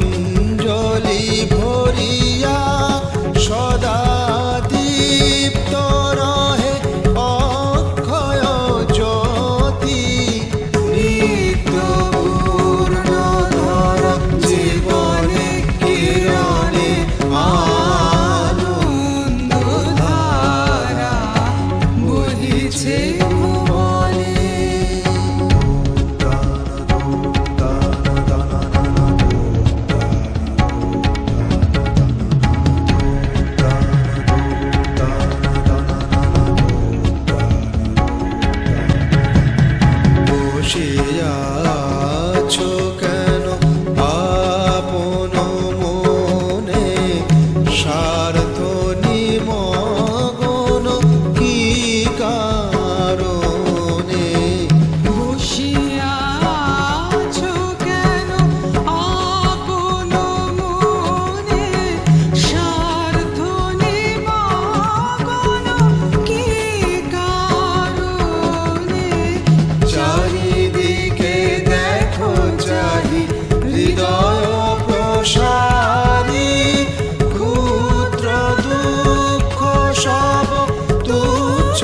অঞ্জলি ভরিয়া সদা দীপ্ত রহে অক্ষয় জ্যোতি। নিত্য পূর্ণধর জীবনে কিরণে আনন্দ ধারা বহিছে। 멈춰. হৃদয় প্রসারী ক্ষুদ্র দুঃখ সব তুচ্ছ।